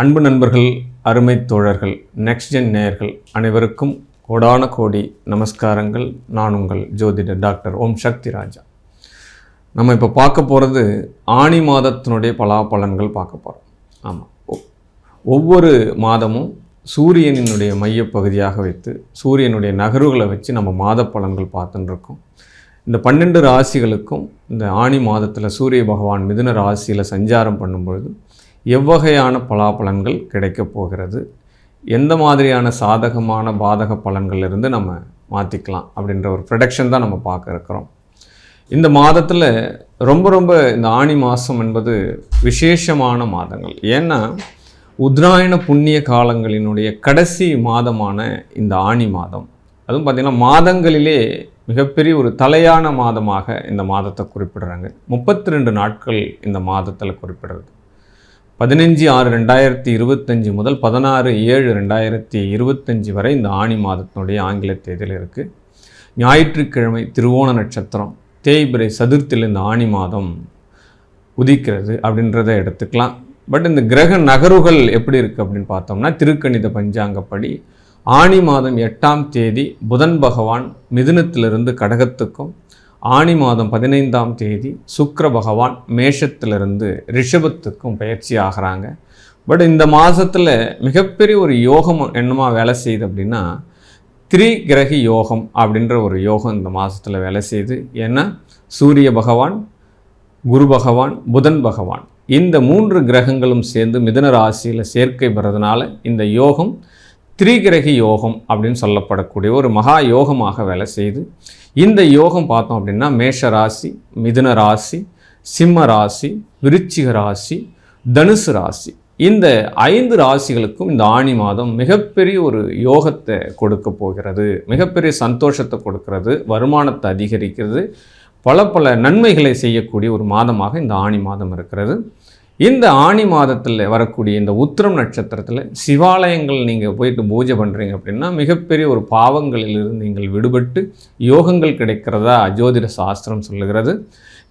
அன்பு நண்பர்கள் அருமை தோழர்கள் நெக்ஸ்ட் ஜென் நேயர்கள் அனைவருக்கும் கோடான கோடி நமஸ்காரங்கள். நான் உங்கள் ஜோதிடர் டாக்டர் ஓம் சக்தி ராஜா. நம்ம இப்போ பார்க்க போகிறது ஆணி மாதத்தினுடைய பலாபலன்கள் பார்க்க போகிறோம் ஆமாம் ஒவ்வொரு மாதமும் சூரியனினுடைய மையப்பகுதியாக வைத்து சூரியனுடைய நகர்வுகளை வச்சு நம்ம மாத பலன்கள் பார்த்துன்னு இருக்கோம். இந்த பன்னெண்டு ராசிகளுக்கும் இந்த ஆணி மாதத்தில் சூரிய பகவான் மிதுன ராசியில் சஞ்சாரம் பண்ணும்பொழுது எவ்வகையான பலாபலன்கள் கிடைக்கப் போகிறது? எந்த மாதிரியான சாதகமான பாதக பலன்கள்லேருந்து நம்ம மாற்றிக்கலாம் அப்படின்ற ஒரு ப்ரொடக்ஷன் தான் நம்ம பார்க்க இருக்கிறோம். இந்த மாதத்தில் ரொம்ப ரொம்ப இந்த ஆணி மாதம் என்பது விசேஷமான மாதங்கள். ஏன்னா உத்ராயண புண்ணிய காலங்களினுடைய கடைசி மாதமான இந்த ஆணி மாதம். அதுவும் பார்த்திங்கன்னா மாதங்களிலே மிகப்பெரிய ஒரு தலையான மாதமாக இந்த மாதத்தை குறிப்பிடுறாங்க. முப்பத்தி ரெண்டு நாட்கள் இந்த மாதத்தில் குறிப்பிடுறது. பதினஞ்சு ஆறு ரெண்டாயிரத்தி இருபத்தஞ்சி முதல் பதினாறு ஏழு ரெண்டாயிரத்தி இருபத்தஞ்சி வரை இந்த ஆணி மாதத்தினுடைய ஆங்கில தேதியில் இருக்குது ஞாயிற்றுக்கிழமை திருவோண நட்சத்திரம் தேய்பிரை சதுர்த்தியில் இந்த ஆணி மாதம் உதிக்கிறது அப்படின்றத எடுத்துக்கலாம். பட் இந்த கிரக நகர்வுகள் எப்படி இருக்குது அப்படின்னு பார்த்தோம்னா திருக்கணித பஞ்சாங்கப்படி ஆணி மாதம் எட்டாம் தேதி புதன் பகவான் மிதுனத்திலிருந்து கடகத்துக்கும் ஆணி மாதம் பதினைந்தாம் தேதி சுக்கர பகவான் மேஷத்திலிருந்து ரிஷபத்துக்கும் பயிற்சி ஆகிறாங்க. பட் இந்த மாதத்தில் மிகப்பெரிய ஒரு யோகம் என்னமா வேலை செய்யுது அப்படின்னா திரிகிரகி கிரகி யோகம் அப்படின்ற ஒரு யோகம் இந்த மாதத்தில் வேலை செய்யுது. ஏன்னா சூரிய பகவான் குரு பகவான் புதன் பகவான் இந்த மூன்று கிரகங்களும் சேர்ந்து மிதன ராசியில் சேர்க்கை பெறதுனால இந்த யோகம் திரிகிரகி யோகம் அப்படின்னு சொல்லப்படக்கூடிய ஒரு மகா யோகமாக வேலை செய்யுது. இந்த யோகம் பார்த்தோம் அப்படின்னா மேஷ ராசி மிதுன ராசி சிம்ம ராசி விருச்சிக ராசி தனுசு ராசி. இந்த ஐந்து ராசிகளுக்கும் இந்த ஆணி மாதம் மிகப்பெரிய ஒரு யோகத்தை கொடுக்க போகிறது. மிகப்பெரிய சந்தோஷத்தை கொடுக்கிறது. வருமானத்தை அதிகரிக்கிறது. பல பல நன்மைகளை செய்யக்கூடிய ஒரு மாதமாக இந்த ஆணி மாதம் இருக்கிறது. இந்த ஆணி மாதத்தில் வரக்கூடிய இந்த உத்திரம் நட்சத்திரத்தில் சிவாலயங்கள் நீங்கள் போயிட்டு பூஜை பண்ணுறீங்க அப்படின்னா மிகப்பெரிய ஒரு பாவங்களிலிருந்து நீங்கள் விடுபட்டு யோகங்கள் கிடைக்கிறதா ஜோதிட சாஸ்திரம் சொல்லுகிறது.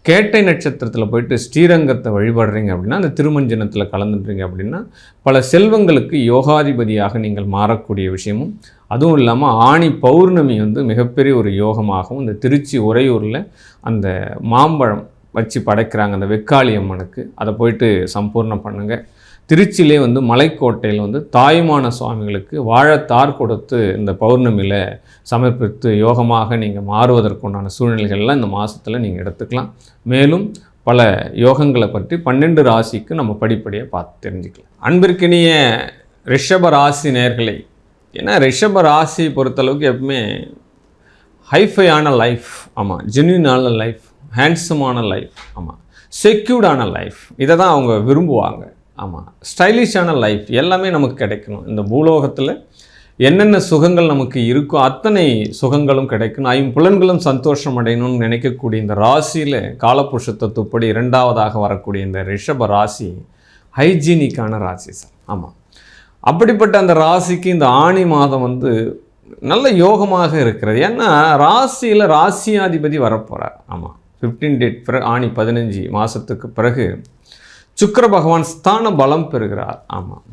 கேட்டை நட்சத்திரத்தில் போயிட்டு ஸ்ரீரங்கத்தை வழிபடுறீங்க அப்படின்னா அந்த திருமஞ்சனத்தில் கலந்துடுறீங்க அப்படின்னா பல செல்வங்களுக்கு யோகாதிபதியாக நீங்கள் மாறக்கூடிய விஷயமும் அதுவும் இல்லாமல் ஆணி பௌர்ணமி வந்து மிகப்பெரிய ஒரு யோகமாகவும் இந்த திருச்சி உறையூரில் அந்த மாம்பழம் வச்சு படைக்கிறாங்க அந்த வெக்காளி அம்மனுக்கு. அதை போயிட்டு சம்பூர்ணம் பண்ணுங்கள் திருச்சியிலே வந்து மலைக்கோட்டையில் வந்து தாயுமான சுவாமிகளுக்கு வாழத்தார் கொடுத்து இந்த பௌர்ணமியில் சமர்ப்பித்து யோகமாக நீங்கள் மாறுவதற்குண்டான சூழ்நிலைகள்லாம் இந்த மாதத்தில் நீங்கள் எடுத்துக்கலாம். மேலும் பல யோகங்களை பற்றி பன்னெண்டு ராசிக்கு நம்ம படிப்படியாக பார்த்து தெரிஞ்சுக்கலாம். அன்பிற்கினிய ரிஷப ராசி நேர்களை ஏன்னா ரிஷப ராசி பொறுத்தளவுக்கு எப்பவுமே ஹைஃபையான லைஃப் ஆமாம் ஜென்யூனான லைஃப் ஹேண்ட்ஸமான லைஃப் ஆமாம் செக்யூர்டான லைஃப் இதை தான் அவங்க விரும்புவாங்க. ஆமாம் ஸ்டைலிஷான லைஃப் எல்லாமே நமக்கு கிடைக்கணும். இந்த பூலோகத்தில் என்னென்ன சுகங்கள் நமக்கு இருக்கோ அத்தனை சுகங்களும் கிடைக்கணும். ஐம்புலன்களும் சந்தோஷம் அடையணும்னு நினைக்கக்கூடிய இந்த ராசியில் காலபுருஷ தத்துவப்படி இரண்டாவதாக வரக்கூடிய இந்த ரிஷப ராசி ஹைஜீனிக்கான ராசி சார். ஆமாம் அப்படிப்பட்ட அந்த ராசிக்கு இந்த ஆணி மாதம் வந்து நல்ல யோகமாக இருக்கிறது. ஏன்னா ராசியில் ராசியாதிபதி வரப்போகிறார் ஆமாம் ஃபிஃப்டீன் டேட் பிற ஆணி பதினஞ்சு மாதத்துக்கு பிறகு சுக்கர பகவான் ஸ்தான பலம் பெறுகிறார். ஆமாம்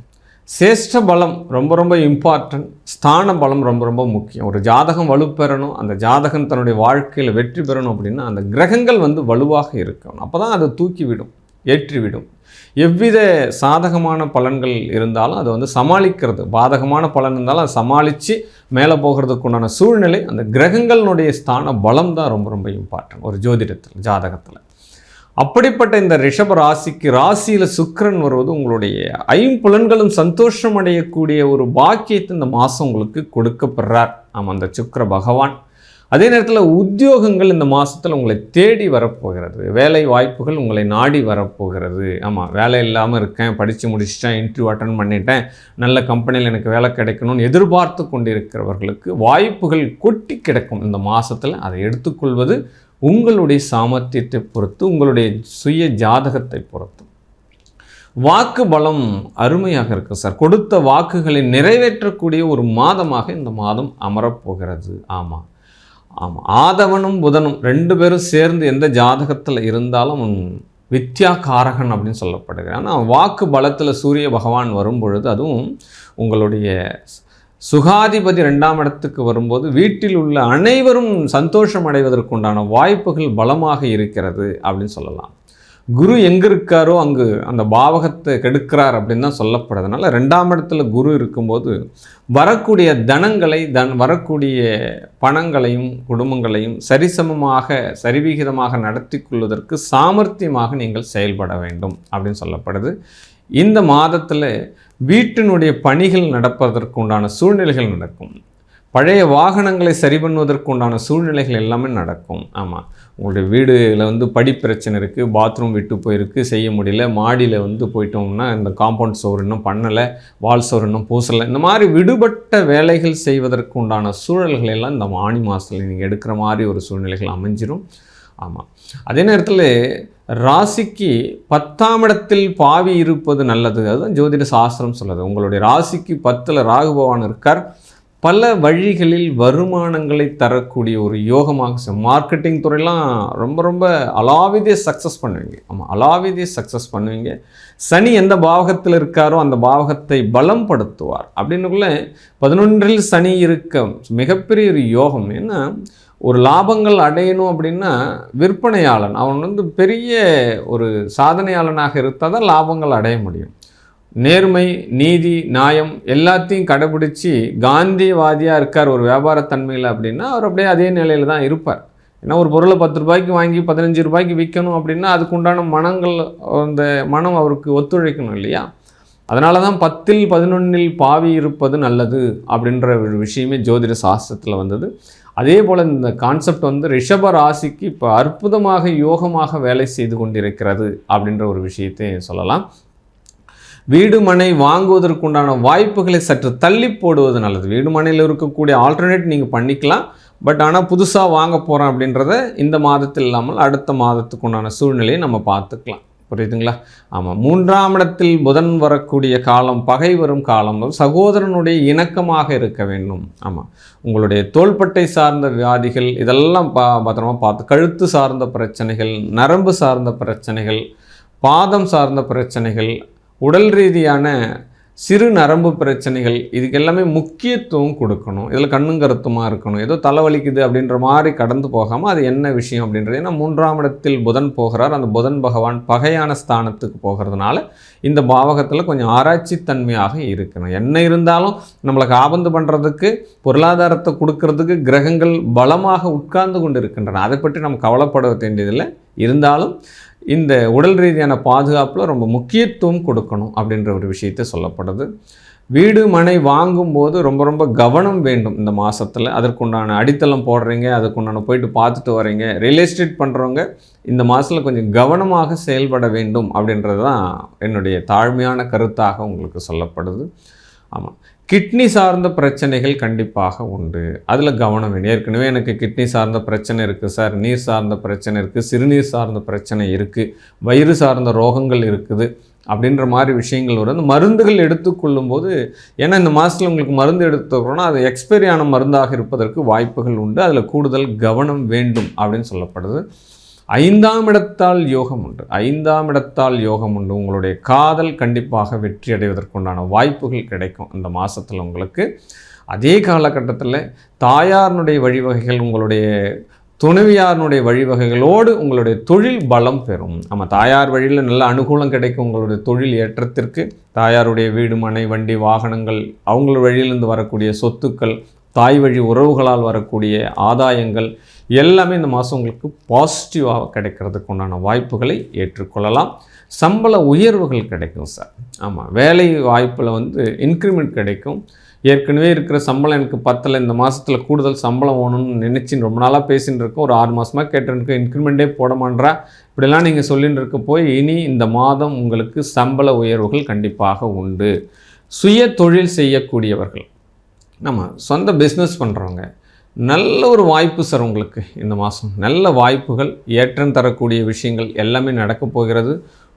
சேஷ்ட பலம் ரொம்ப ரொம்ப இம்பார்ட்டன்ட் ஸ்தான பலம் ரொம்ப ரொம்ப முக்கியம். ஒரு ஜாதகம் வலுப்பெறணும் அந்த ஜாதகம் தன்னுடைய வாழ்க்கையில் வெற்றி பெறணும் அப்படின்னா அந்த கிரகங்கள் வந்து வலுவாக இருக்கணும். அப்போ தான் அதை தூக்கிவிடும் ஏற்றிவிடும். எவ்வித சாதகமான பலன்கள் இருந்தாலும் அதை வந்து சமாளிக்கிறது. பாதகமான பலன் இருந்தாலும் அதை சமாளித்து மேலே போகிறதுக்கு உண்டான சூழ்நிலை அந்த கிரகங்களினுடைய ஸ்தான பலம் தான் ரொம்ப ரொம்ப இம்பார்ட்டன்ட் ஒரு ஜோதிடத்தில் ஜாதகத்தில். அப்படிப்பட்ட இந்த ரிஷப ராசிக்கு ராசியில் சுக்கரன் வருவது உங்களுடைய ஐம்புலன்களும் சந்தோஷம் அடையக்கூடிய ஒரு பாக்கியத்தை இந்த மாதம் உங்களுக்கு கொடுக்கப்படுறார் ஆமாம் அந்த சுக்கர பகவான். அதே நேரத்தில் உத்தியோகங்கள் இந்த மாதத்தில் உங்களை தேடி வரப்போகிறது. வேலை வாய்ப்புகள் உங்களை நாடி வரப்போகிறது. ஆமாம் வேலை இல்லாமல் இருக்கேன் படித்து முடிச்சிட்டேன் இன்டர்வியூ அட்டன் பண்ணிட்டேன் நல்ல கம்பெனியில் எனக்கு வேலை கிடைக்கணும்னு எதிர்பார்த்து கொண்டிருக்கிறவர்களுக்கு வாய்ப்புகள் கொட்டி கிடக்கும் இந்த மாதத்தில் அதை எடுத்துக்கொள்வது உங்களுடைய சாமர்த்தியத்தை பொறுத்து உங்களுடைய சுய ஜாதகத்தை பொறுத்து. வாக்கு பலம் அருமையாக இருக்குது சார். கொடுத்த வாக்குகளை நிறைவேற்றக்கூடிய ஒரு மாதமாக இந்த மாதம் அமரப்போகிறது ஆமாம் ஆமாம் ஆதவனும் புதனும் ரெண்டு பேரும் சேர்ந்து எந்த ஜாதகத்தில் இருந்தாலும் வித்யா காரகன் அப்படின்னு சொல்லப்படுகிறான். ஆனால் வாக்கு பலத்தில் சூரிய பகவான் வரும் பொழுது அதுவும் உங்களுடைய சுகாதிபதி ரெண்டாம் இடத்துக்கு வரும்போது வீட்டில் உள்ள அனைவரும் சந்தோஷம் அடைவதற்குண்டான வாய்ப்புகள் பலமாக இருக்கிறது அப்படின்னு சொல்லலாம். குரு எங்கே இருக்காரோ அங்கு அந்த பாவகத்தை கெடுக்கிறார் அப்படின்னு தான் சொல்லப்படுறதுனால ரெண்டாம் இடத்துல குரு இருக்கும்போது வரக்கூடிய தனங்களை தன் வரக்கூடிய பணங்களையும் குடும்பங்களையும் சரிசமமாக சரிவிகிதமாக நடத்தி கொள்வதற்கு சாமர்த்தியமாக நீங்கள் செயல்பட வேண்டும் அப்படின்னு சொல்லப்படுது. இந்த மாதத்தில் வீட்டினுடைய பணிகள் நடப்பதற்கு உண்டான சூழ்நிலைகள் நடக்கும். பழைய வாகனங்களை சரி பண்ணுவதற்கு உண்டான சூழ்நிலைகள் எல்லாமே நடக்கும். ஆமாம் உங்களுடைய வீடில் வந்து படி பிரச்சனை இருக்குது பாத்ரூம் விட்டு போயிருக்கு செய்ய முடியல மாடியில் வந்து போயிட்டோம்னா இந்த காம்பவுண்ட் சோர் இன்னும் பண்ணலை வால் சோர் இன்னும் பூசலை இந்த மாதிரி விடுபட்ட வேலைகள் செய்வதற்கு உண்டான சூழல்கள் எல்லாம் இந்த ஆணி மாதத்தில் நீங்கள் எடுக்கிற மாதிரி ஒரு சூழ்நிலைகள் அமைஞ்சிரும். ஆமாம் அதே நேரத்தில் ராசிக்கு பத்தாம் இடத்தில் பாவி இருப்பது நல்லது. அதுதான் ஜோதிட சாஸ்திரம் சொல்லுது. உங்களுடைய ராசிக்கு பத்தில் ராகு பகவான் இருக்கார். பல வழிகளில் வருமானங்களை தரக்கூடிய ஒரு யோகமாக மார்க்கெட்டிங் துறையெல்லாம் ரொம்ப ரொம்ப அலாவிதே சக்ஸஸ் பண்ணுவீங்க. ஆமாம் அலாவிதே சக்ஸஸ் பண்ணுவீங்க. சனி எந்த பாவகத்தில் இருக்காரோ அந்த பாவகத்தை பலம்படுத்துவார் அப்படின்னுக்குள்ள பதினொன்றில் சனி இருக்க மிகப்பெரிய ஒரு யோகம். ஏன்னா ஒரு லாபங்கள் அடையணும் அப்படின்னா விற்பனையாளன் அவன் வந்து பெரிய ஒரு சாதனையாளனாக இருந்தால் தான் லாபங்கள் அடைய முடியும். நேர்மை நீதி நியாயம் எல்லாத்தையும் கடைபிடிச்சி காந்திவாதியாக இருக்கார் ஒரு வியாபாரத்தன்மையில் அப்படின்னா அவர் அப்படியே அதே நிலையில் தான் இருப்பார். ஏன்னா ஒரு பொருளை பத்து ரூபாய்க்கு வாங்கி பதினஞ்சு ரூபாய்க்கு விற்கணும் அப்படின்னா அதுக்குண்டான மனங்கள் அந்த மனம் அவருக்கு ஒத்துழைக்கணும் இல்லையா? அதனால தான் பத்தில் பதினொன்றில் பாவி இருப்பது நல்லது அப்படின்ற ஒரு விஷயமே ஜோதிட சாஸ்திரத்தில் வந்தது. அதே போல் இந்த கான்செப்ட் வந்து ரிஷப ராசிக்கு இப்போ அற்புதமாக யோகமாக வேலை செய்து கொண்டிருக்கிறது அப்படின்ற ஒரு விஷயத்தையும் சொல்லலாம். வீடு மனை வாங்குவதற்குண்டான வாய்ப்புகளை சற்று தள்ளி போடுவது நல்லது. வீடு மனையில் இருக்கக்கூடிய ஆல்டர்னேட் நீங்கள் பண்ணிக்கலாம். பட் ஆனால் புதுசாக வாங்க போகிறோம் அப்படின்றத இந்த மாதத்தில் இல்லாமல் அடுத்த மாதத்துக்கு உண்டான சூழ்நிலையை நம்ம பார்த்துக்கலாம். புரியுதுங்களா? ஆமாம் மூன்றாம் இடத்தில் புதன் வரக்கூடிய காலம் பகை வரும் காலம் சகோதரனுடைய இணக்கமாக இருக்க வேண்டும். ஆமாம் உங்களுடைய தோள்பட்டை சார்ந்த வியாதிகள் இதெல்லாம் பா பத்திரமா பார்த்து கழுத்து சார்ந்த பிரச்சனைகள் நரம்பு சார்ந்த பிரச்சனைகள் பாதம் சார்ந்த பிரச்சனைகள் உடல் ரீதியான சிறு நரம்பு பிரச்சனைகள் இதுக்கு எல்லாமே முக்கியத்துவம் கொடுக்கணும். இதில் கண்ணும் கருத்துமாக இருக்கணும். ஏதோ தலைவலிக்குது அப்படின்ற மாதிரி கடந்து போகாமல் அது என்ன விஷயம் அப்படின்றது. ஏன்னா மூன்றாம் இடத்தில் புதன் போகிறார். அந்த புதன் பகவான் பகையான ஸ்தானத்துக்கு போகிறதுனால இந்த பாவகத்தில் கொஞ்சம் ஆராய்ச்சி தன்மையாக இருக்கணும். என்ன இருந்தாலும் நம்மளுக்கு ஆபந்து பண்ணுறதுக்கு பொருளாதாரத்தை கொடுக்கறதுக்கு கிரகங்கள் பலமாக உட்கார்ந்து கொண்டு இருக்கின்றன அதை பற்றி நம்ம கவலைப்பட வேண்டியதில்லை. இருந்தாலும் இந்த உடல் ரீதியான பாதுகாப்பில் ரொம்ப முக்கியத்துவம் கொடுக்கணும் அப்படின்ற ஒரு விஷயத்தை சொல்லப்படுது. வீடு மனை வாங்கும்போது ரொம்ப ரொம்ப கவனம் வேண்டும் இந்த மாதத்தில் அதற்குண்டான அடித்தளம் போடுறீங்க அதுக்குண்டான போயிட்டு பார்த்துட்டு வரீங்க ரியல் எஸ்டேட் பண்ணுறவங்க இந்த மாதத்தில் கொஞ்சம் கவனமாக செயல்பட வேண்டும் அப்படின்றது தான் என்னுடைய தாழ்மையான கருத்தாக உங்களுக்கு சொல்லப்படுது. ஆமாம் கிட்னி சார்ந்த பிரச்சனைகள் கண்டிப்பாக உண்டு. அதில் கவனம் வேணும். ஏற்கனவே எனக்கு கிட்னி சார்ந்த பிரச்சனை இருக்குது சார். நீர் சார்ந்த பிரச்சனை இருக்குது சிறுநீர் சார்ந்த பிரச்சனை இருக்குது வயிறு சார்ந்த ரோகங்கள் இருக்குது அப்படின்ற மாதிரி விஷயங்கள் வரும். அந்த மருந்துகள் எடுத்துக்கொள்ளும் போது ஏன்னா இந்த மாதத்தில் உங்களுக்கு மருந்து எடுத்துக்கிறோன்னா அது எக்ஸ்பைரி ஆன மருந்தாக இருப்பதற்கு வாய்ப்புகள் உண்டு. அதில் கூடுதல் கவனம் வேண்டும் அப்படின்னு சொல்லப்படுது. ஐந்தாம் இடத்தால் யோகம் உண்டு. ஐந்தாம் இடத்தால் யோகம் உண்டு. உங்களுடைய காதல் கண்டிப்பாக வெற்றி அடைவதற்குண்டான வாய்ப்புகள் கிடைக்கும் இந்த மாதத்தில் உங்களுக்கு. அதே காலகட்டத்தில் தாயாரினுடைய வழிவகைகள் உங்களுடைய துணைவியாரனுடைய வழிவகைகளோடு உங்களுடைய தொழில் பலம் பெறும். நம்ம தாயார் வழியில் நல்ல அனுகூலம் கிடைக்கும் உங்களுடைய தொழில் ஏற்றத்திற்கு. தாயாருடைய வீடு மனை வண்டி வாகனங்கள் அவங்கள வழியிலிருந்து வரக்கூடிய சொத்துக்கள் தாய் வழி உறவுகளால் வரக்கூடிய ஆதாயங்கள் எல்லாமே இந்த மாதம் உங்களுக்கு பாசிட்டிவாக கிடைக்கிறதுக்கு உண்டான வாய்ப்புகளை ஏற்றுக்கொள்ளலாம். சம்பள உயர்வுகள் கிடைக்கும் சார் ஆமாம் வேலை வாய்ப்பில் வந்து இன்க்ரிமெண்ட் கிடைக்கும். ஏற்கனவே இருக்கிற சம்பளம் எனக்கு பத்தலை இந்த மாதத்தில் கூடுதல் சம்பளம் வேணும்னு நினச்சின்னு ரொம்ப நாளாக பேசின்னு இருக்கோம். ஒரு ஆறு மாதமாக கேட்டிருக்கோம் இன்க்ரிமெண்ட்டே போட இப்படிலாம் நீங்கள் சொல்லின்னு இருக்க போய் இனி இந்த மாதம் உங்களுக்கு சம்பள உயர்வுகள் கண்டிப்பாக உண்டு. சுய தொழில் செய்யக்கூடியவர்கள். நம்ம சொந்த பிஸ்னஸ் பண்ணுறவங்க நல்ல ஒரு வாய்ப்பு சார் உங்களுக்கு இந்த மாதம். நல்ல வாய்ப்புகள் ஏற்றம் தரக்கூடிய விஷயங்கள் எல்லாமே நடக்கப் போகிறது.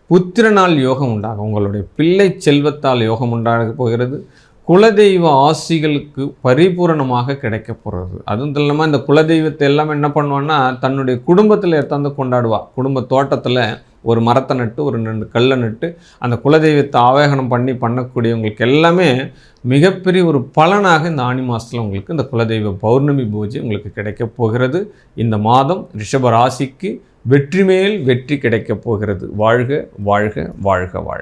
புத்திரனால் யோகம் உண்டாகும் உங்களுடைய பிள்ளை செல்வத்தால் யோகம் உண்டாக போகிறது. குலதெய்வ ஆசிகளுக்கு பரிபூரணமாக கிடைக்க போகிறது. அதுவும் இல்லாமல் இந்த குலதெய்வத்தை எல்லாம் என்ன பண்ணுவான்னா தன்னுடைய குடும்பத்தில் எடுத்தாந்து கொண்டாடுவா. குடும்ப தோட்டத்தில் ஒரு மரத்தை நட்டு ஒரு ரெண்டு கல்லை நட்டு அந்த குலதெய்வத்தை ஆவேகனம் பண்ணி பண்ணக்கூடியவங்களுக்கு எல்லாமே மிகப்பெரிய ஒரு பலனாக இந்த ஆணி மாதத்தில் உங்களுக்கு இந்த குலதெய்வ பௌர்ணமி பூஜை உங்களுக்கு கிடைக்கப் போகிறது. இந்த மாதம் ரிஷப ராசிக்கு வெற்றி மேல் வெற்றி கிடைக்கப் போகிறது. வாழ்க வாழ்க வாழ்க வாழ்க.